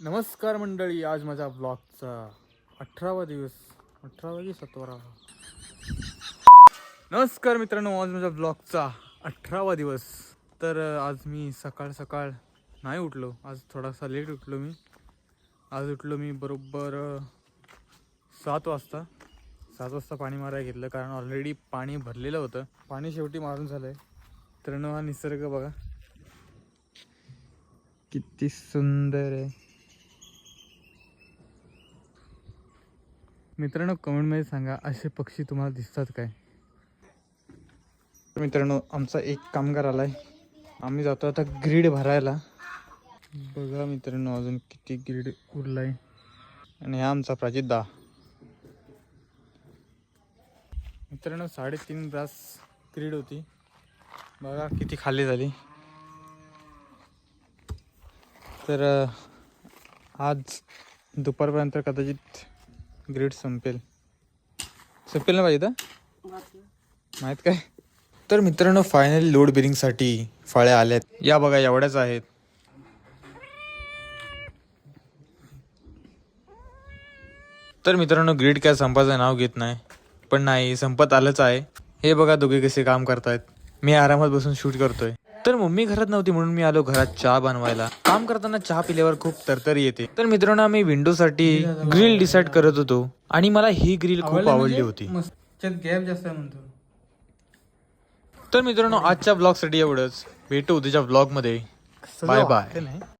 नमस्कार मंडळी आज माझ्या ब्लॉगचा अठरावा दिवस अठरावा की सतरावा? नमस्कार मित्रांनो आज माझ्या ब्लॉगचा अठरावा दिवस. तर आज मी सकाळ सकाळ नाही उठलो. आज थोडासा लेट उठलो मी. आज उठलो मी बरोबर सात वाजता. सात वाजता पाणी मारायला घेतलं कारण ऑलरेडी पाणी भरलेलं होतं. पाणी शेवटी मारून झालं आहे तर हा निसर्ग बघा. किती सुंदर आहे. मित्रांनो कमेंटमध्ये सांगा असे पक्षी तुम्हाला दिसतात काय? मित्रांनो आमचा एक कामगार आलाय. आम्ही जातो आता ग्रीड भरायला. बघा मित्रांनो अजून किती ग्रीड उरलाय. आणि हा आमचा प्राजित दा. मित्रांनो साडेतीन ब्रास ग्रीड होती. बघा किती खाली झाली. तर आज दुपारपर्यंत कदाचित ग्रीड संपेल. संपेल ना पाहिजे माहीत काय? तर मित्रांनो फायनली लोड बेरिंगसाठी फळ्या आल्यात. या बघा एवढ्याच आहेत. तर मित्रांनो ग्रीड काय संपाचं नाव घेत नाही. पण नाही संपत आलंच आहे. हे बघा दोघे कसे काम करतायत. मी आरामात बसून शूट करतोय. तर मम्मी घरात नव्हती म्हणून मी आलो घरात चहा बनवायला. काम करताना चहा पिल्यावर खूप तरतरी येते. तर मित्रांनो आम्ही विंडो साठी ग्रिल डिसाईड करत होतो आणि मला ही ग्रिल खूप आवडली होती. गॅप जास्त म्हणतो. तर मित्रांनो आजच्या ब्लॉगसाठी एवढंच. भेटू उद्याच्या ब्लॉगमध्ये. Bye bye